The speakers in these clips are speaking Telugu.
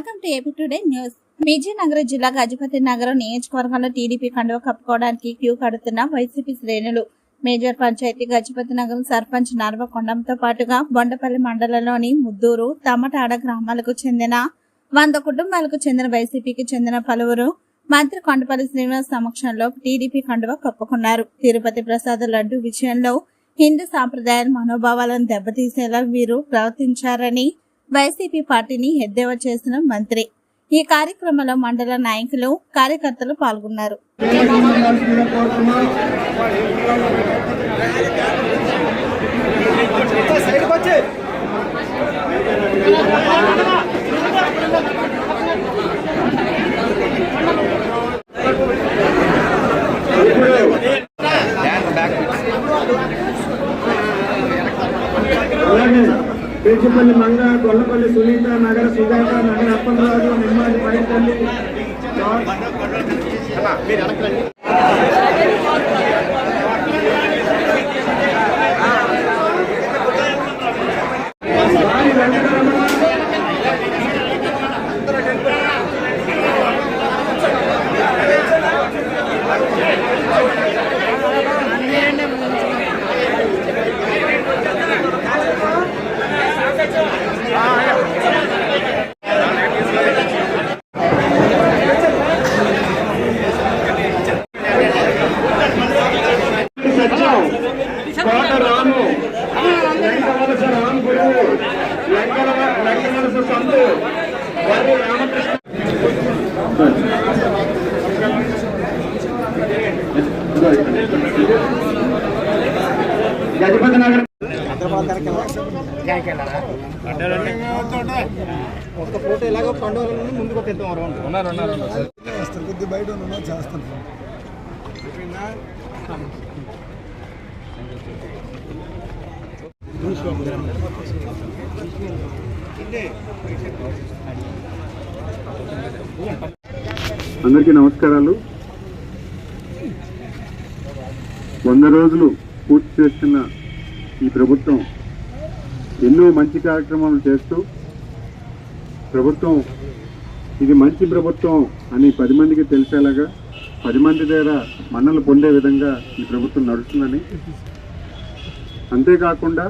Welcome to AP today news. Vizianagaram జిల్లా గజపతి నగరం నియోజకవర్గంలో టీడీపీ కండువ కప్పుకోవడానికి క్యూ కడుతున్న వైసీపీ శ్రేణులు. మేజర్ పంచాయతీ గజపతి నగరం సర్పంచ్ నర్వకొండంతో పాటుగా బొండపల్లి మండలంలోని ముద్దూరు తమటాడ గ్రామాలకు చెందిన వంద కుటుంబాలకు చెందిన వైసీపీకి చెందిన పలువురు మంత్రి కొండపల్లి శ్రీనివాస్ సమక్షంలో టీడీపీ కండువ కప్పుకున్నారు. తిరుపతి ప్రసాద్ లడ్డు విషయంలో హిందూ సాంప్రదాయాల మనోభావాలను దెబ్బతీసేలా వీరు ప్రవర్తించారని వైసీపీ పార్టీని ఎద్దేవా చేసిన మంత్రి. ఈ కార్యక్రమంలో మండల నాయకులు కార్యకర్తలు పాల్గొన్నారు. పేచిపల్లి మంగ గొల్లపల్లి సునీత నగర సుజాత నగర అప్పలరాజు నిమ్మాది పైతల్లి సంతు రామకృష్ణ గజపతి నగర్ ఒక ఫోటో ఇలాగ పండుగ నుండి ముందుకు ఒక ఎత్తు కొద్ది బయట ఉన్నా అందరికీ నమస్కారాలు. వంద రోజులు పూర్తి చేస్తున్న ఈ ప్రభుత్వం ఎన్నో మంచి కార్యక్రమాలు చేస్తూ ప్రభుత్వం ఇది మంచి ప్రభుత్వం అని పది మందికి తెలిసేలాగా పది మంది దగ్గర మన్నలు పొందే విధంగా ఈ ప్రభుత్వం నడుస్తుందని. అంతేకాకుండా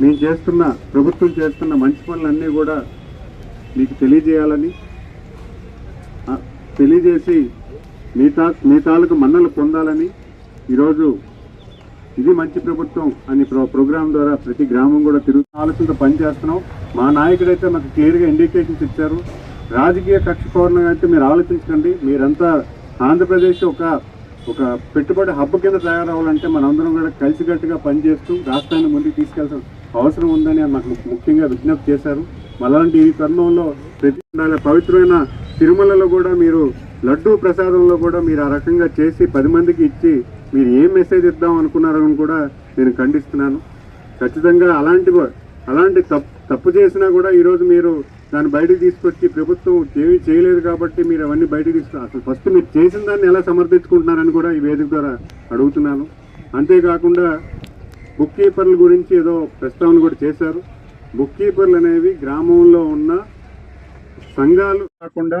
మేము చేస్తున్న ప్రభుత్వం చేస్తున్న మంచి పనులన్నీ కూడా మీకు తెలియజేయాలని తెలియజేసి మీ తా మీ తాలూకు మన్నలు పొందాలని ఈరోజు ఇది మంచి ప్రభుత్వం అని ప్రో ప్రోగ్రాం ద్వారా ప్రతి గ్రామం కూడా తిరుగు ఆలోచనతో పనిచేస్తున్నాం. మా నాయకుడైతే మాకు క్లియర్గా ఇండికేషన్స్ ఇచ్చారు. రాజకీయ కక్ష కోరణంగా అయితే మీరు ఆలోచించకండి. మీరంతా ఆంధ్రప్రదేశ్ ఒక ఒక పెట్టుబడి హబ్బు కింద తయారవ్వాలంటే మనందరం కూడా కలిసికట్టుగా పనిచేస్తూ రాష్ట్రాన్ని ముందుకు తీసుకెళ్తాం. అవసరం ఉందని మాకు ముఖ్యంగా విజ్ఞప్తి చేశారు అలాంటి ఈ తరుణంలో ప్రతి ఉండాలి. పవిత్రమైన తిరుమలలో కూడా మీరు లడ్డూ ప్రసాదంలో కూడా మీరు ఆ రకంగా చేసి పది మందికి ఇచ్చి మీరు ఏం మెసేజ్ ఇద్దాం అనుకున్నారని కూడా నేను ఖండిస్తున్నాను ఖచ్చితంగా అలాంటి అలాంటి తప్పు తప్పు చేసినా కూడా ఈరోజు మీరు దాన్ని బయటకు తీసుకొచ్చి ప్రభుత్వం ఏమీ చేయలేదు కాబట్టి మీరు అవన్నీ బయటకు తీసుకు అసలు ఫస్ట్ మీరు చేసిన దాన్ని ఎలా సమర్థించుకుంటున్నారని కూడా ఈ వేదిక ద్వారా అడుగుతున్నాను అంతేకాకుండా బుక్ కీపర్ల గురించి ఏదో ప్రస్తావన కూడా చేశారు. బుక్ కీపర్లు అనేవి గ్రామంలో ఉన్న సంఘాలు కాకుండా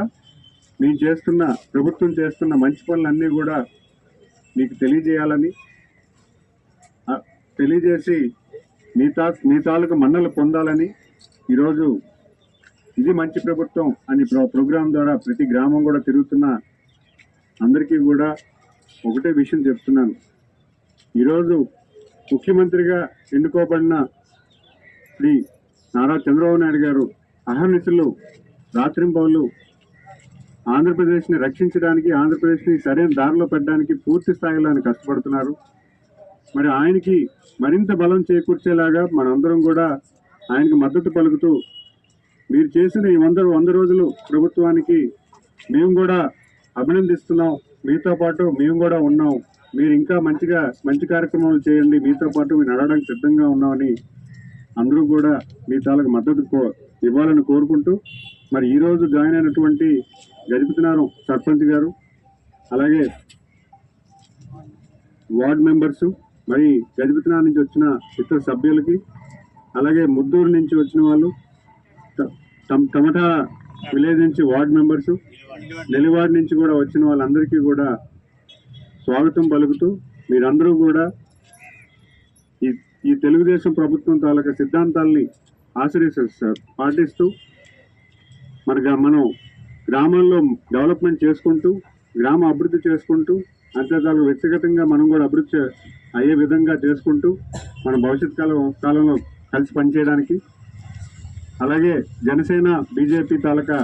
మేము చేస్తున్న ప్రభుత్వం చేస్తున్న మంచి పనులన్నీ కూడా మీకు తెలియజేయాలని తెలియజేసి మీ తా మీ తాలూకు మన్నలు పొందాలని ఈరోజు ఇది మంచి ప్రభుత్వం అని ప్రో ప్రోగ్రాం ద్వారా ప్రతి గ్రామం కూడా తిరుగుతున్న అందరికీ కూడా ఒకటే విషయం చెప్తున్నాను. ఈరోజు ముఖ్యమంత్రిగా ఎన్నుకోబడిన శ్రీ నారా చంద్రబాబు నాయుడు గారు అహర్నిశలు రాత్రింబవులు ఆంధ్రప్రదేశ్ని రక్షించడానికి ఆంధ్రప్రదేశ్ని సరైన దారిలో పెట్టడానికి పూర్తి స్థాయిలో ఆయన కష్టపడుతున్నారు. మరి ఆయనకి మరింత బలం చేకూర్చేలాగా మనందరం కూడా ఆయనకి మద్దతు పలుకుతూ మీరు చేసిన ఈ వంద వంద రోజులు ప్రభుత్వానికి మేము కూడా అభినందిస్తున్నాం. మీతో పాటు మేము కూడా ఉన్నాం. మీరు ఇంకా మంచిగా మంచి కార్యక్రమాలు చేయండి. మీతో పాటు మేము నడవడానికి సిద్ధంగా ఉన్నామని అందరూ కూడా మీ తాలకు మద్దతు కో ఇవ్వాలని కోరుకుంటూ మరి ఈరోజు జాయిన్ అయినటువంటి గజపతినారం సర్పంచ్ గారు అలాగే వార్డ్ మెంబర్స్ మరి గజపతినారం నుంచి వచ్చిన ఇతర సభ్యులకి అలాగే ముద్దూరు నుంచి వచ్చిన వాళ్ళు ట- టమటా విలేజ్ నుంచి వార్డ్ మెంబర్స్ నెలివార్డ్ నుంచి కూడా వచ్చిన వాళ్ళందరికీ కూడా స్వాగతం పలుకుతూ మీరందరూ కూడా ఈ ఈ తెలుగుదేశం ప్రభుత్వం తాలూకా సిద్ధాంతాల్ని ఆశ్రయిస్తూ పాటిస్తూ మన మనం గ్రామాల్లో డెవలప్మెంట్ చేసుకుంటూ గ్రామ అభివృద్ధి చేసుకుంటూ అంతేకాదు వ్యక్తిగతంగా మనం కూడా అభివృద్ధి అయ్యే విధంగా చేసుకుంటూ మన భవిష్యత్ కాలం కాలంలో కలిసి పనిచేయడానికి. అలాగే జనసేన బీజేపీ తాలూకా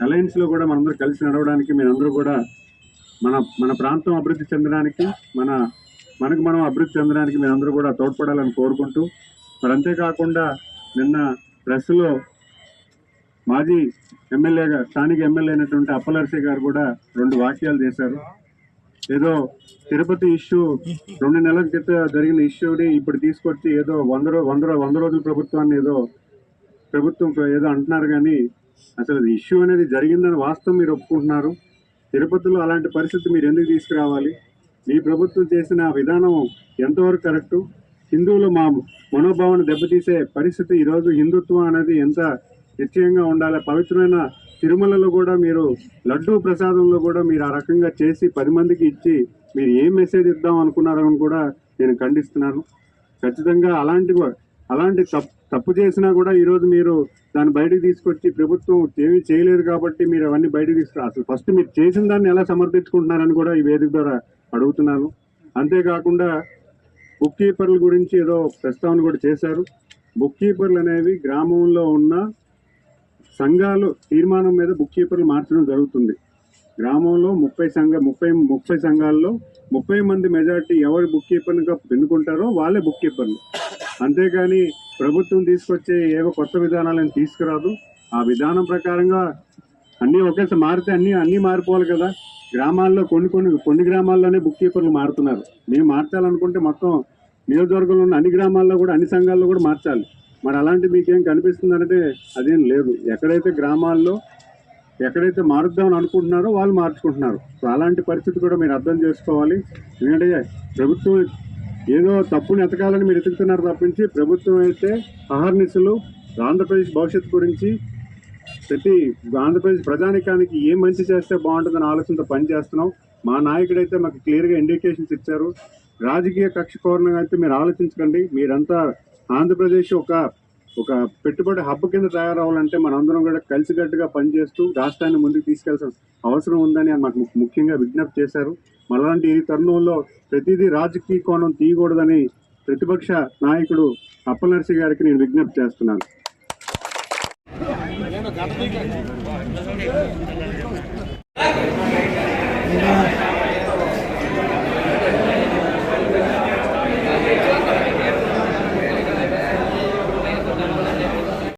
అలయన్స్లో కూడా మనందరూ కలిసి నడవడానికి మీరందరూ కూడా మన మన ప్రాంతం అభివృద్ధి చెందడానికి మన మనకు మనం అభివృద్ధి చెందడానికి మీరందరూ కూడా తోడ్పడాలని కోరుకుంటూ మరి అంతేకాకుండా నిన్న ప్రెస్లో మాజీ ఎమ్మెల్యేగా స్థానిక ఎమ్మెల్యే అయినటువంటి అప్పలర్సి గారు కూడా రెండు వాక్యాలు చేశారు. ఏదో తిరుపతి ఇష్యూ రెండు నెలల క్రితం జరిగిన ఇష్యూని ఇప్పుడు తీసుకొచ్చి ఏదో వంద వంద వంద రోజుల ప్రభుత్వాన్ని ఏదో ప్రభుత్వం ఏదో అంటున్నారు కానీ అసలు ఇష్యూ అనేది జరిగిందని వాస్తవం మీరు ఒప్పుకుంటున్నారు. తిరుపతిలో అలాంటి పరిస్థితి మీరు ఎందుకు తీసుకురావాలి? మీ ప్రభుత్వం చేసిన విధానం ఎంతవరకు కరెక్టు? హిందువులు మా మనోభావాన్ని దెబ్బతీసే పరిస్థితి ఈరోజు హిందుత్వం అనేది ఎంత నిశ్చయంగా ఉండాలి? పవిత్రమైన తిరుమలలో కూడా మీరు లడ్డూ ప్రసాదంలో కూడా మీరు ఆ రకంగా చేసి పది మందికి ఇచ్చి మీరు ఏం మెసేజ్ ఇద్దాం అనుకున్నారని కూడా నేను ఖండిస్తున్నాను. ఖచ్చితంగా అలాంటి అలాంటి తప్పు తప్పు చేసినా కూడా ఈరోజు మీరు దాన్ని బయటకు తీసుకొచ్చి ప్రభుత్వం ఏమీ చేయలేదు కాబట్టి మీరు అవన్నీ బయటకు తీసుకురా. అసలు ఫస్ట్ మీరు చేసిన దాన్ని ఎలా సమర్థించుకుంటున్నారని కూడా ఈ వేదిక ద్వారా అడుగుతున్నాను అంతేకాకుండా బుక్ కీపర్ల గురించి ఏదో ప్రస్తావన కూడా చేశారు. బుక్ కీపర్లు అనేవి గ్రామంలో ఉన్న సంఘాలు తీర్మానం మీద బుక్ కీపర్లు మార్చడం జరుగుతుంది. గ్రామంలో ముప్పై సంఘ ముప్పై ముప్పై సంఘాల్లో ముప్పై మంది మెజార్టీ ఎవరు బుక్ కీపర్గా ఎన్నుకుంటారో వాళ్ళే బుక్ కీపర్లు అంతేగాని ప్రభుత్వం తీసుకొచ్చే ఏవో కొత్త విధానాలను తీసుకురాదు. ఆ విధానం ప్రకారంగా అన్నీ ఒకేసారి మారితే అన్నీ అన్నీ మారిపోవాలి కదా. గ్రామాల్లో కొన్ని కొన్ని కొన్ని గ్రామాల్లోనే బుక్ కీపర్లు మారుతున్నారు. మేము మార్చాలనుకుంటే మొత్తం నియోజకవర్గంలో ఉన్న అన్ని గ్రామాల్లో కూడా అన్ని సంఘాల్లో కూడా మార్చాలి. మరి అలాంటి మీకేం కనిపిస్తుందంటే అదేం లేదు. ఎక్కడైతే గ్రామాల్లో ఎక్కడైతే మారుద్దామని అనుకుంటున్నారో వాళ్ళు మార్చుకుంటున్నారు. సో అలాంటి పరిస్థితి కూడా మీరు అర్థం చేసుకోవాలి. ఎందుకంటే ప్రభుత్వం ఏదో తప్పుని ఎతకాలని మీరు ఎతుకుతున్నారు తప్పించి ప్రభుత్వం అయితే అహర్నిశలు ఆంధ్రప్రదేశ్ భవిష్యత్తు గురించి ప్రతి ఆంధ్రప్రదేశ్ ప్రజానికానికి ఏం మంచి చేస్తే బాగుంటుందని ఆలోచనతో పనిచేస్తున్నాం. మా నాయకుడైతే మాకు క్లియర్గా ఇండికేషన్స్ ఇచ్చారు. రాజకీయ కక్ష కోరణంగా అయితే మీరు ఆలోచించకండి. మీరంతా ఆంధ్రప్రదేశ్ ఒక ఒక పెట్టుబడి హబ్ కింద తయారవ్వాలంటే మనందరం కూడా కలిసికట్టుగా పనిచేస్తూ రాష్ట్రాన్ని ముందుకు తీసుకెళ్ళాల్సిన అవసరం ఉందని మాకు ముఖ్యంగా విజ్ఞప్తి చేశారు. మళ్ళాంటి ఈ తరుణంలో ప్రతిదీ రాజకీయ కోణం తీయకూడదని ప్రతిపక్ష నాయకుడు అప్పలనర్సి గారికి నేను విజ్ఞప్తి చేస్తున్నాను.